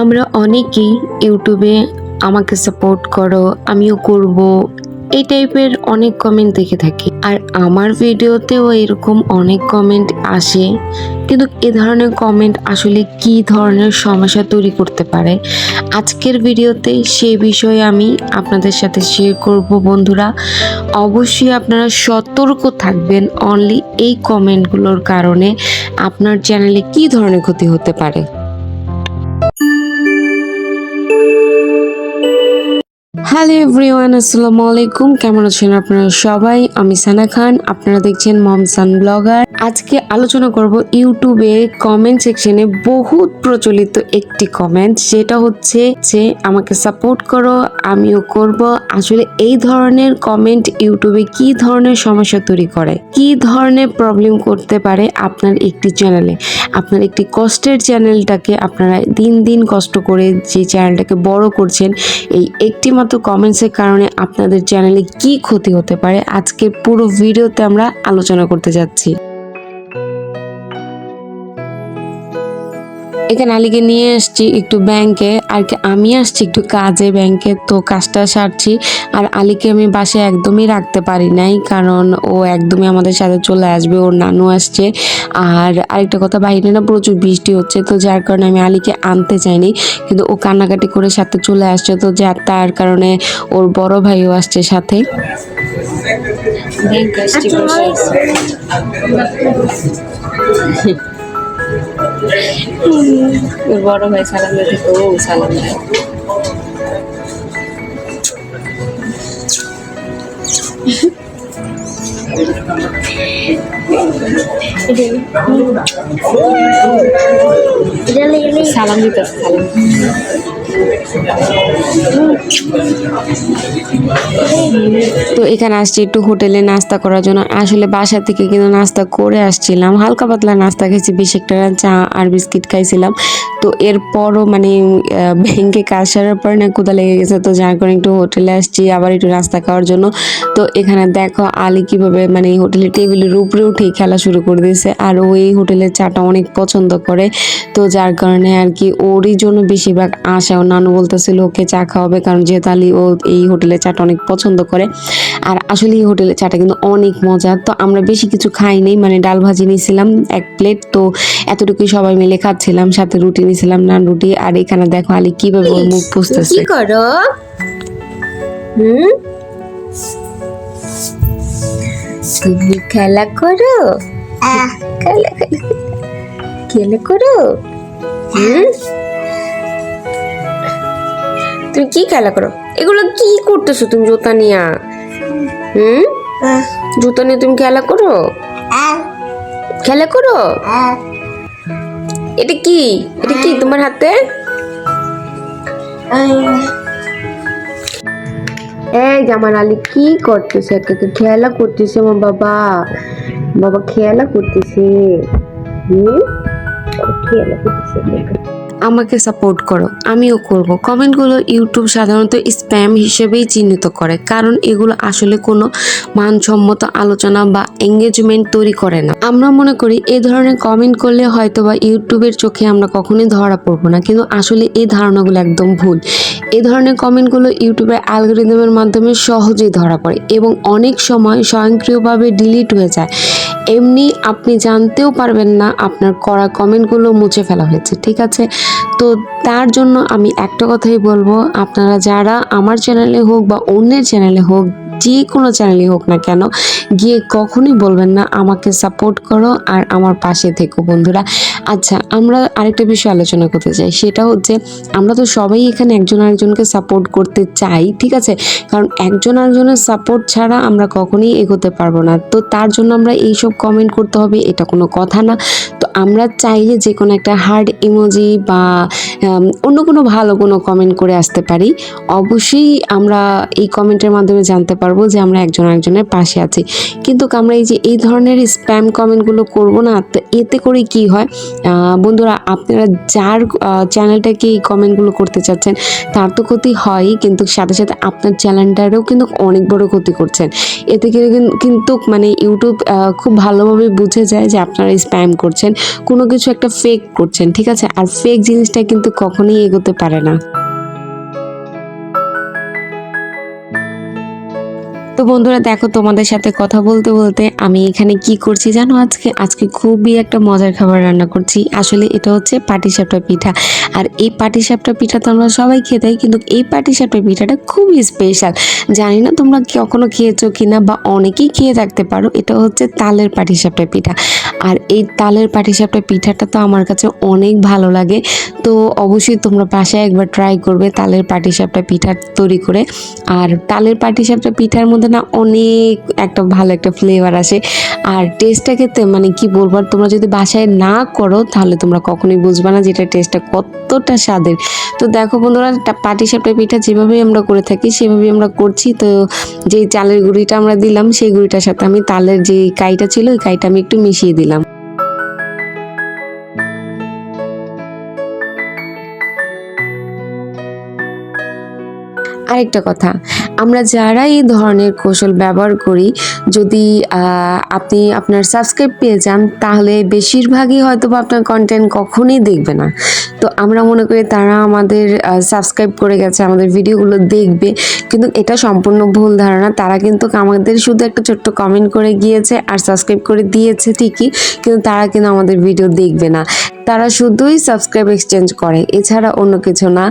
আমরা অনেকেই ইউটিউবে আমাকে সাপোর্ট করো, আমিও করব, এই টাইপের অনেক কমেন্ট দেখে থাকি। আর আমার ভিডিওতেও এরকম অনেক কমেন্ট আসে, কিন্তু এ ধরনের কমেন্ট আসলে কি ধরনের সমস্যা তৈরি করতে পারে? আজকের ভিডিওতে সে বিষয়ে আমি আপনাদের সাথে শেয়ার করব বন্ধুরা। অবশ্যই আপনারা সতর্ক থাকবেন অনলি এই কমেন্টগুলোর কারণে আপনার চ্যানেলে কি ধরনের ক্ষতি হতে পারে। হ্যালো এভরিওয়ান, আসসালামু আলাইকুম। কেমন আছেন আপনারা সবাই? আমি সানা খান। আপনারা দেখছেন মমসান ব্লগার। আজকে আলোচনা করব ইউটিউবে কমেন্ট সেকশনে বহুত প্রচলিত একটি কমেন্ট যেটা হচ্ছে যে আমাকে সাপোর্ট করো, আমিও করব। আসলে এই ধরনের কমেন্ট ইউটিউবে কি ধরনের সমস্যা তৈরি করে? কি ধরনের প্রবলেম করতে পারে আপনার একটি চ্যানেলে আপনার একটি কষ্টের চ্যানেলটাকে আপনারা দিন দিন কষ্ট করে যে চ্যানেলটাকে বড় করছেন, এই একটি মাত্র কমেন্টসের কারণে আপনাদের চ্যানেলে কি ক্ষতি হতে পারে? আজকে পুরো ভিডিওতে আমরা আলোচনা করতে যাচ্ছি। এখানে আলীকে নিয়ে আসছি একটু ব্যাংকে, আর কি আমি আসছি একটু কাজে ব্যাংকে, তো কাজটা সারছি। আর আলীকে আমি বাসে একদমই রাখতে পারি নাই, কারণ ও একদমই আমাদের সাথে চলে আসবে, ওর নানু আসছে। আর আরেকটা কথা, বাইরে না প্রচুর বৃষ্টি হচ্ছে, তো যার কারণে আমি আলীকে আনতে চাইনি, কিন্তু ও কান্নাকাটি করে সাথে চলে আসছে, তো যার তার কারণে ওর বড় ভাইও আসছে সাথে। ব্যাংক আসছি বড় ভাই সালাম দিতে ও সালাম দেয়। সালাম দিতে তো এখানে আসছি একটু হোটেলে নাস্তা করার জন্য। আসলে বাসা থেকে কিন্তু নাস্তা করে আসছিলাম। হালকা পাতলা নাস্তা খেয়েছি, বেশ একটা চা আর বিস্কিট খাইছিলাম। তো এরপরও মানে ব্যাংকে কাজ সারার পর না কোথা লেগে গেছে। তো যার কারণে একটু হোটেলে আসছি, আবার একটু নাস্তা খাওয়ার জন্য। তো এখানে দেখো আলী কীভাবে মানে এই হোটেলের টেবিলের উপরে উঠে খেলা শুরু করে দিয়েছে। আর ও এই হোটেলের চাটা অনেক পছন্দ করে। তো যার কারণে আর কি ওরই জন্য বেশিরভাগ আসা। ও নানু বলতেছিল ওকে চা খাওয়াবে। কারণ যেহেতু আলী ও এই হোটেলের চাটা অনেক পছন্দ করে। আর আসলে এই হোটেলের চাটা কিন্তু অনেক মজা। তো আমরা বেশি কিছু খাই নাই। মানে ডাল ভাজি নিয়েছিলাম এক প্লেট। তো এতটুকুই সবাই মিলে খাচ্ছিলাম। সাথে রুটি নিয়েছিলাম নান রুটি। আর এখানে দেখো আলি কীভাবে ওর মুখ পুষতেছে কি করো? হুম? তুমি খেলা করো? খেলা খেলা। খেলা করো? হুম? তুমি কি খেলা করো? এগুলো কি করতেছো তুমি জুতা নিয়া? হুম? জুতা নিয়ে তুমি খেলা করো? খেলা করো? এটা কি? এটা কি তোমার হাতে? এই জামান আলী কি করতেছে? একে একে খেলা করতেছে আমার বাবা। বাবা খেলা করতেছে। খেলা করতেছে। আমাকে সাপোর্ট করো, আমিও করব। কমেন্টগুলো ইউটিউব সাধারণত স্প্যাম হিসেবেই চিহ্নিত করে, কারণ এগুলো আসলে কোনো মানসম্মত আলোচনা বা এঙ্গেজমেন্ট তৈরি করে না। আমরা মনে করি এ ধরনের কমেন্ট করলে হয়তো বা ইউটিউবের চোখে আমরা কখনোই ধরা পড়ব না, কিন্তু আসলে এই ধারণাগুলো একদম ভুল। এ ধরনের কমেন্টগুলো ইউটিউবের অ্যালগোরিদমের মাধ্যমে সহজেই ধরা পড়ে এবং অনেক সময় স্বয়ংক্রিয়ভাবে ডিলিট হয়ে যায়। এমনি আপনি জানতেও পারবেন না, আপনার করা কমেন্টগুলো মুছে ফেলা হয়েছে, ঠিক আছে? তো তার জন্য আমি একটা কথাই বলব, আপনারা যারা আমার চ্যানেলে হোক বা অন্যের চ্যানেলে হোক যে কোনো চ্যানেলই হোক না কেন, গিয়ে কখনোই বলবেন না, আমাকে সাপোর্ট করো আর আমার পাশে থেকো বন্ধুরা। আচ্ছা আমরা আরেকটা বিষয় আলোচনা করতে চাই, সেটা হচ্ছে আমরা তো সবাই এখানে একজন আরেকজনকে সাপোর্ট করতে চাই, ঠিক আছে? কারণ একজন আরেকজনের সাপোর্ট ছাড়া আমরা কখনোই এগোতে পারব না। তো তার জন্য আমরা এইসব কমেন্ট করতে হবে, এটা কোনো কথা না। আমরা চাইলে যে কোনো একটা হার্ড ইমোজি বা অন্য কোনো ভালো কোনো কমেন্ট করে আসতে পারি। অবশ্যই আমরা এই কমেন্টের মাধ্যমে জানতে পারব যে আমরা একজন আরেকজনের পাশে আছি। কিন্তু আমরা এই যে, এই ধরনের স্প্যাম কমেন্টগুলো করব না এতে করে কি হয়? বন্ধুরা, আপনারা যার চ্যানেলটাকে এই কমেন্টগুলো করতে চাচ্ছেন, তার তো ক্ষতি হয়ই, কিন্তু সাথে সাথে আপনার চ্যানেলটারও কিন্তু অনেক বড় ক্ষতি করছেন। এতে কিন্তু মানে ইউটিউব খুব ভালোভাবে বুঝে যায় যে আপনারা স্প্যাম করছেন। কোনো কিছু একটা ফেক করছেন, ঠিক আছে? আর ফেক জিনিসটা কিন্তু কখনোই এগোতে পারে না। তো বন্ধুরা দেখো, তোমাদের সাথে কথা বলতে বলতে আমি এখানে কি করছি জানো আজকে? আজকে খুবই একটা মজার খাবার রান্না করছি। আসলে এটা হচ্ছে পাটিসাপটা পিঠা। আর এই পাটিসাপটা পিঠা তো আমরা সবাই খেয়ে থাকি, কিন্তু এই পাটিসাপটা পিঠাটা খুবই স্পেশাল জানি না তোমরা কখনো খেয়েছো কিনা বা অনেকেই খেয়ে থাকতে পারো, এটা হচ্ছে তালের পাটিসাপটা পিঠা। আর এই তালের পাটিসাপটা পিঠাটা তো আমার কাছে অনেক ভালো লাগে। তো অবশ্যই তোমরা বাসায় একবার ট্রাই করবে তালের পাটিসাপটা পিঠা তৈরি করে। আর তালের পাটিসাপটা পিঠার মধ্যে না অনেক একটা ভালো একটা ফ্লেভার আসে। আর টেস্টটা খেতে মানে কি বলব তোমরা যদি বাসায় না করো, তাহলে তোমরা কখনোই বুঝবে না যেটা টেস্টটা কতটা স্বাদের। তো দেখো বন্ধুরা পাটি সাপটা পিঠা যেভাবেই আমরা করে থাকি, সেভাবেই আমরা করছি। তো যেই চালের গুঁড়িটা আমরা দিলাম, সেই গুঁড়িটার সাথে আমি তালের যে কাইটা ছিল, ওই কাইটা আমি একটু মিশিয়ে দিলাম। আরেকটা কথা, আমরা যারা এই ধরনের কৌশল ব্যবহার করি, যদি আপনি আপনার সাবস্ক্রাইব পেয়ে যান, তাহলে বেশিরভাগই হয়তো বা আপনার কন্টেন্ট কখনোই দেখবে না। তো আমরা মনে করি তারা আমাদের সাবস্ক্রাইব করে গেছে, আমাদের ভিডিওগুলো দেখবে, কিন্তু এটা সম্পূর্ণ ভুল ধারণা। তারা কিন্তু আমাদের শুধু একটা ছোট্ট কমেন্ট করে গিয়েছে আর সাবস্ক্রাইব করে দিয়েছে ঠিকই, কিন্তু তারা কিন্তু আমাদের ভিডিও দেখবে না। তারা শুধুই সাবস্ক্রাইব এক্সচেঞ্জ করে, এছাড়া অন্য কিছু না।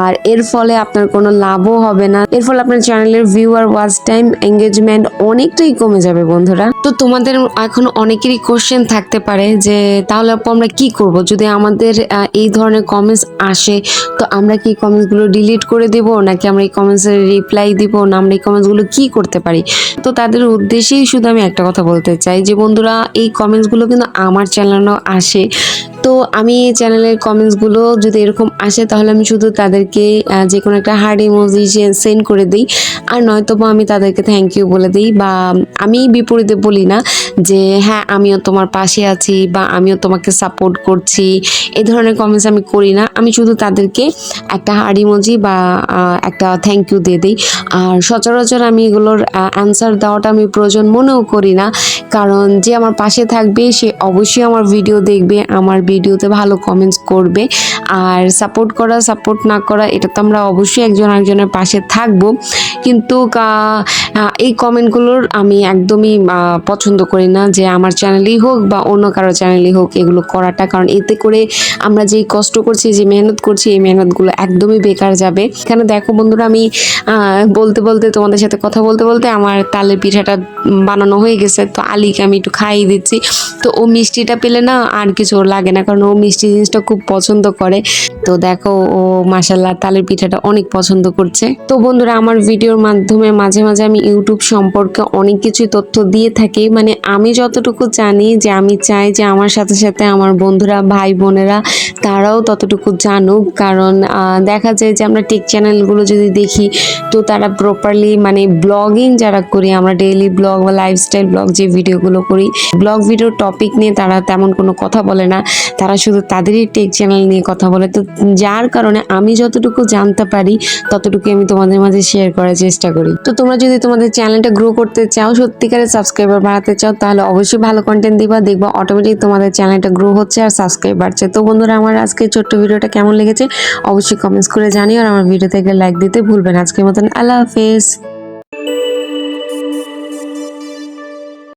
আর এর ফলে আপনার কোনো লাভও হবে না। এর ফলে আপনার চ্যানেলের ভিউ আর ওয়াচ টাইম এঙ্গেজমেন্ট অনেকটাই কমে যাবে বন্ধুরা। তো তোমাদের এখন অনেকেরই কোশ্চেন থাকতে পারে যে, তাহলে আপু আমরা কি করব? যদি আমাদের এই ধরনের কমেন্টস আসে, তো আমরা কি কমেন্টসগুলো ডিলিট করে দেব? নাকি আমরা এই কমেন্টসের রিপ্লাই দিব? না, আমরা এই কমেন্টসগুলো কি করতে পারি? তো তাদের উদ্দেশ্যেই শুধু আমি একটা কথা বলতে চাই যে, বন্ধুরা, এই কমেন্টসগুলো কিন্তু আমার চ্যানেলেও আসে। তো আমি চ্যানেলের কমেন্টসগুলো যদি এরকম আসে, তাহলে আমি শুধু তাদেরকে যে কোনো একটা হার্ড ইমোজি সেন্ড করে দিই। আর নয়তো বা আমি তাদেরকে থ্যাংক ইউ বলে দিই বা আমি বিপরীতে বলি না যে হ্যাঁ আমিও তোমার পাশে আছি বা আমিও তোমাকে সাপোর্ট করছি। এই ধরনের কমেন্টস আমি করি না। আমি শুধু তাদেরকে একটা হার্ড ইমোজি বা একটা থ্যাংক ইউ দিয়ে দিই। আর সচরাচর আমি এগুলোর অ্যান্সার দেওয়াটা আমি প্রয়োজন মনেও করি না। কারণ যে আমার পাশে থাকবে, সে অবশ্যই আমার ভিডিও দেখবে, আমার ভিডিওতে ভালো কমেন্টস করবে। আর সাপোর্ট করা সাপোর্ট না করা, এটা তো আমরা অবশ্যই একজন একজনের পাশে থাকব। কিন্তু এই কমেন্টগুলোর আমি একদমই পছন্দ করি না যে আমার চ্যানেলই হোক বা অন্য কারও চ্যানেলই হোক এগুলো করাটা। কারণ এতে করে আমরা যেই কষ্ট করছি, যে মেহনত করছি, এই মেহনতগুলো একদমই বেকার যাবে। এখানে দেখো বন্ধুরা, আমি বলতে বলতে তোমাদের সাথে কথা বলতে বলতে আমার তালের পিঠাটা বানানো হয়ে গেছে। তো আলিকে আমি একটু খাইয়ে দিচ্ছি। তো ও মিষ্টিটা পেলে না আর কিছু লাগে না। কারণ ও মিষ্টি জিনিসটা খুব পছন্দ করে। তো দেখো, ও মাসাল্লাহ তালের পিঠাটা অনেক পছন্দ করছে। তো বন্ধুরা, আমার ভিডিওর মাধ্যমে মাঝে মাঝে আমি ইউটিউব সম্পর্কে অনেক কিছু তথ্য দিয়ে থাকি। মানে আমি যতটুকু জানি যে, আমি চাই যে, আমার সাথে সাথে আমার বন্ধুরা, ভাই বোনেরা, তারাও ততটুকু জানুক। কারণ দেখা যায় যে, আমরা টেক চ্যানেলগুলো যদি দেখি, তো তারা প্রপারলি মানে ব্লগিং যারা করি, আমরা ডেইলি ব্লগ বা লাইফস্টাইল ব্লগ যে ভিডিওগুলো করি ব্লগ ভিডিও টপিক নিয়ে তারা তেমন কোনো কথা বলে না। তারা শুধু তাদেরই টেক চ্যানেল নিয়ে কথা বলে। তো যার কারণে আমি যতটুকু জানতে পারি ততটুকু আমি তোমাদের মাঝে শেয়ার করার চেষ্টা করি। তো তোমরা যদি তোমাদের চ্যানেলটা গ্রো করতে চাও, সত্যিকারের সাবস্ক্রাইবার বাড়াতে চাও, তাহলে অবশ্যই ভালো কন্টেন্ট দিবা। দেখবা অটোমেটিক তোমাদের চ্যানেলটা গ্রো হচ্ছে আর সাবস্ক্রাইব বাড়ছে। তো বন্ধুরা, আমার আজকে ছোট্ট ভিডিওটা কেমন লেগেছে? অবশ্যই কমেন্টস করে জানিও আর আমার ভিডিও থেকে লাইক দিতে ভুলবেন আজকের মতন আল্লাহ হাফেজ।